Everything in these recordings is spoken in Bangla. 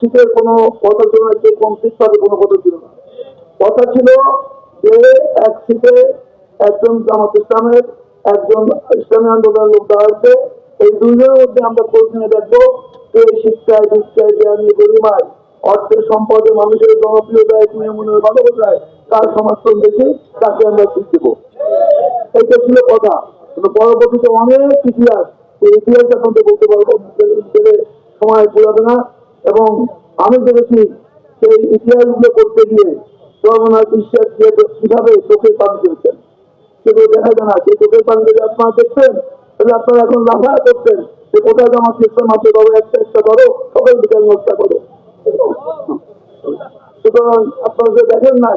শীতের কোনো কথা ছিল না, যে কমপ্লিট ভাবে কোনো কথা ছিল না। কথা ছিল যে এক শীতে একজন জামাত ইসলামের, একজন ইসলামী আন্দোলনের লোক দাঁড়াচ্ছে। এই দুজনের মধ্যে আমরা খোঁজ নিয়ে দেখব কে শিক্ষায় দীক্ষায় জ্ঞানী, গরিমায়, অর্থের সম্পদে মানুষের জনপ্রিয়তায় নিয়মনের ভালোবাসায় তার সমর্থন দেখে তাকে আমরা ঠিক দেবো এইটা ছিল কথা। পরবর্তীতে অনেক ইতিহাস, এই ইতিহাস এখন তো বলতে পারব সময় পুরাবে না। এবং আমি দেখেছি সেই ইতিহাসগুলো করতে গিয়ে সর্বনাথ বিশ্বাস কীভাবে চোখের পানি ফেলছেন সেগুলো দেখা যায় না। সেই চোখের পানি যদি আপনারা দেখছেন তাহলে আপনারা এখন লাফা করতেন যে কোথায় আমার চেষ্টা মাত্র করো একটা একটা করো, সবাই বিচার নষ্ট করো। সুতরাং আপনারা যে দেখেন না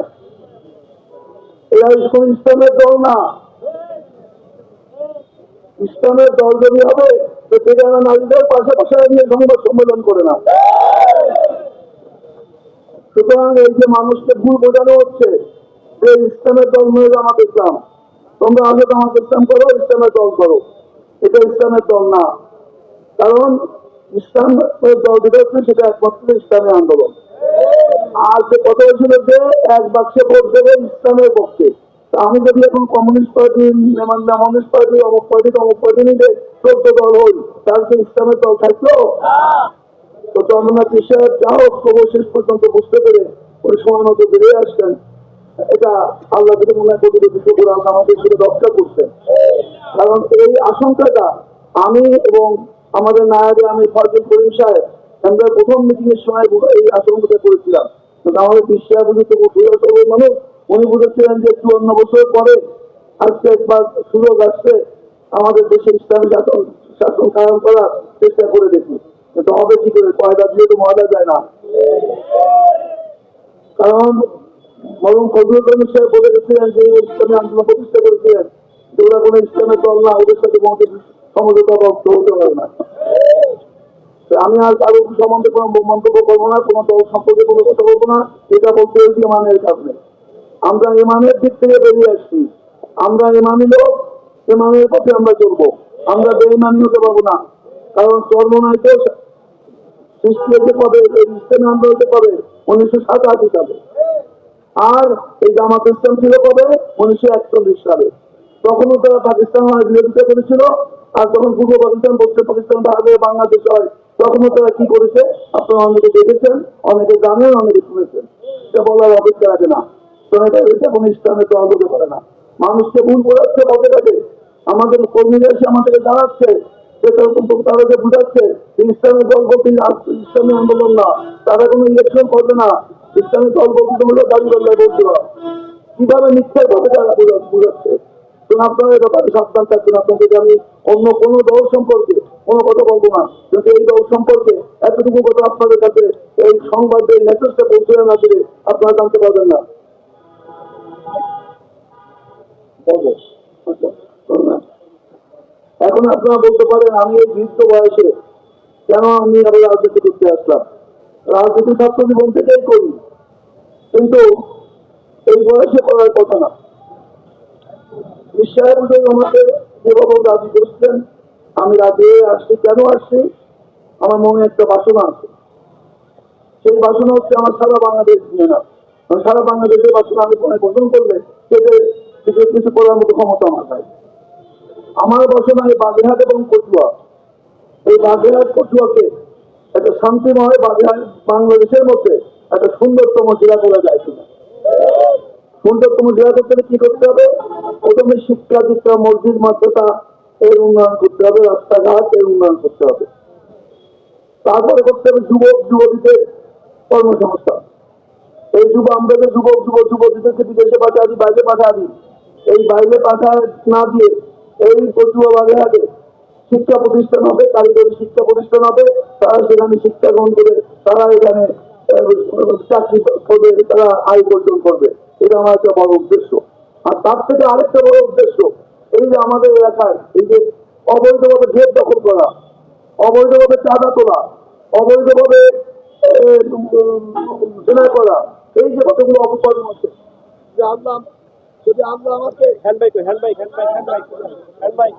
এরা কোন ইসলামের দল না। ইসলামের দল যদি হবে, তো সেখানে নারীদের পাশাপাশি নিয়ে সংবাদ সম্মেলন করে না। সুতরাং এই যে মানুষকে ভুল বোঝানো হচ্ছে, যে ইসলামের দল নয় জামাত ইসলাম। তোমরা আগে জামাত ইসলাম করো, ইসলামের দল করো। এটা ইসলামের দল না। কারণ ইসলামের দল হচ্ছে, সেটা একমাত্র ইসলামী আন্দোলন। আর যে কথা হয়েছিল যে এক বাক্সে ভোট দেবে ইসলামের পক্ষে। আমি যদি এখন কমিউনিস্ট পার্টি কমিউনিস্ট পার্টি, অমুক পার্টি অমুক পার্টি নিতে চোদ্দ দল হই, তাহলে ইসলামের দল থাকল? তো তবু শেষ পর্যন্ত বুঝতে পেরে ওই সময় মতো বেরিয়ে আসতেন এটা আল্লাহ যদি মনে করি কিছু করে আমাদের রক্ষা কারণ এই আশঙ্কাটা আমি এবং আমাদের নায়াবে আমি ফজল করিম সাহেব আমরা প্রথম মিটিং এর সময় এই আশঙ্কাটা করেছিলাম। আমাদের বিশ্বাস বুঝে তো মানুষ। উনি বুঝেছিলেন যে চুয়ান্ন বছর পরে আজকে একবার সুযোগ আসছে আমাদের দেশে ইসলামী শাসন শাসন কায়ন করার চেষ্টা করে দেখি হবে কি করে দিয়ে তো যায় না? কারণ বলে গেছিলেন যে ইসলামী আন্দোলন প্রতিষ্ঠা করেছিলেন যে ওরা কোনো ওদের সাথে সমঝোতা হতে পারে না। আমি আর কারও সম্বন্ধে কোনো মন্তব্য করব না, কোনো দল সম্পর্কে কোনো কথা বলব না, এটা বলতে হয়েছে ইমানের কারণে। আমরা ইমানের দিক থেকে বেরিয়ে আসছি। আমরা ইমানি লোক, ইমানের পথে আমরা চলবো। আমরা বেইমানি হতে পারব না। কারণ চর্মনায় তো সৃষ্টি পারে ইসলামী আন্দোলন উনিশশো সাতাশি সালে। আর এই জামাত ইসলাম ছিল কবে? উনিশশো একচল্লিশ সালে। তখনও তারা পাকিস্তান বিরোধিতা করেছিল, আর তখন পূর্ব পাকিস্তান, পশ্চিম পাকিস্তান, ভারতে বাংলাদেশ হয়, তখনও তারা কি করেছে? আপনারা অনেকে দেখেছেন, অনেকে জানেন, অনেকে শুনেছেন। এটা বলার অপেক্ষা রাখে না। তো এটা কোনো ইসলামের হতে পারে না। মানুষকে ভুল বোঝাচ্ছে থাকে আমাদের কর্মীরা এসে আমাদেরকে জানাচ্ছে যে বুঝাচ্ছে যে ইসলামের দল বলতে ইসলামী আন্দোলন না। তারা কোনো ইলেকশন করবে না। ইসলামী দল বলতে হলো দাবি করলে পারা কীভাবে মিথ্যার ভাবে তারা বুঝাচ্ছে? কথা আপনাদের কাছে এই সংবাদের মেসেজটা পৌঁছে না দিলে আপনারা জানতে পারবেন না। এখন আপনারা বলতে পারেন, আমি এই বৃদ্ধ বয়সে কেন আমি আবার রাজনীতি করতে আসলাম? রাজনীতি ছাত্র জীবন থেকেই করি। কিন্তু এই বয়সে করার কথা না। বিশ্বাস আমাকে যেভাবে রাজি করছেন, আমি রাজি আসছি। কেন আসছি? আমার মনে একটা বাসনা আছে। সেই বাসনা হচ্ছে আমার সারা বাংলাদেশ নিয়ে না। সারা বাংলাদেশের বাসনা আমি মনে পোষণ করলে সেটা কিছু কিছু করার মতো ক্ষমতা আমার নাই। আমার বাসনা এই বাগেরহাট এবং কচুয়া। এই বাগেরহাট, কচুয়াকে একটা শান্তিময় বাগেরহাট বাংলাদেশের মধ্যে একটা সুন্দরতম জেলা করা যায় কিনা। সুন্দরতম জেলা করতে কি করতে হবে? প্রথমে শিক্ষা দীক্ষা মসজিদ মাদ্রাসা, এর উন্নয়ন করতে হবে, রাস্তাঘাট, এর উন্নয়ন করতে হবে। তারপরে করতে হবে যুবক, যুবতীদের কর্মসংস্থান এই যুব, আমরা যে যুবক যুব যুবতীদেরকে বিদেশে পাঠা দিই বাইরে পাঠা দিই এই বাইরে পাঠা না দিয়ে এই পটুয়া বাগে আগে শিক্ষা প্রতিষ্ঠান হবে, কারিগরি শিক্ষা প্রতিষ্ঠান হবে, তারা সেখানে শিক্ষা গ্রহণ করে তারা এখানে চাকরি করবে, তারা আয় উপার্জন করবে। এটা আমার একটা বড় উদ্দেশ্য। আর তার থেকে আরেকটা বড় উদ্দেশ্য, এই যে আমাদের এলাকায় এই যে অবৈধভাবে ঘের দখল করা, অবৈধভাবে চাঁদা তোলা, অবৈধভাবে জেনা করা, এই যে কতগুলো অপকর্ম আছে যে আল্লাহ যদি আল্লাহ আমাকে hand bike hand bike hand bike hand bike hand bike